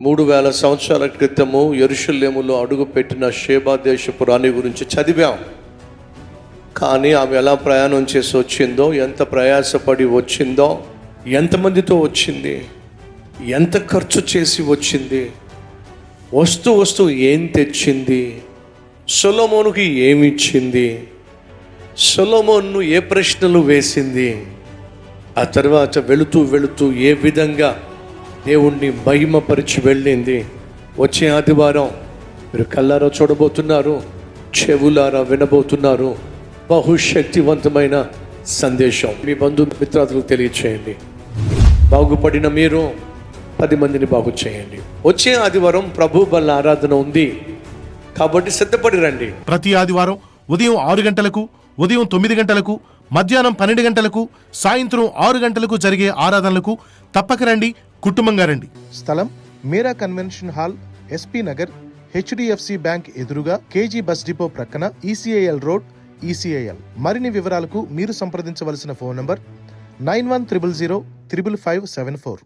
మూడు వేల సంవత్సరాల క్రితము ఎరుషుల్యములో అడుగుపెట్టిన షేబా దేశపు రాణి గురించి చదివాం. కానీ ఆమె ఎలా ప్రయాణం చేసి వచ్చిందో ఎంత ప్రయాసపడి వచ్చిందో ఎంతమందితో వచ్చింది ఎంత ఖర్చు చేసి వచ్చింది వస్తూ వస్తూ ఏం తెచ్చింది సొలమోనుకి ఏమిచ్చింది సొలమోన్ను ఏ ప్రశ్నలు వేసింది ఆ తర్వాత వెళుతూ వెళుతూ ఏ విధంగా దేవుణ్ణి మహిమపరిచి వెళ్ళింది. వచ్చే ఆదివారం మీరు కళ్ళారా చూడబోతున్నారు చెవులారా వినబోతున్నారు. బహుశక్తివంతమైన సందేశం. మీ బంధు మిత్రాదులకు తెలియచేయండి. బాగుపడిన మీరు పది మందిని బాగు చేయండి. వచ్చే ఆదివారం ప్రభు బల్ల ఆరాధన ఉంది. కాబట్టి సిద్ధపడి రండి. ప్రతి ఆదివారం ఉదయం ఆరు గంటలకు ఉదయం తొమ్మిది గంటలకు మధ్యాహ్నం పన్నెండు గంటలకు సాయంత్రం ఆరు గంటలకు జరిగే ఆరాధనలకు తప్పక రండి. కుటుంబంగా రండి స్థలం Meera convention hall SP Nagar HDFC bank ఎదురుగా కేజీ బస్ డిపో ప్రక్కన ఈసీఐఎల్ రోడ్ ఈసీఐఎల్. మరిన్ని వివరాలకు మీరు సంప్రదించవలసిన phone number nine one triple zero triple five seven four.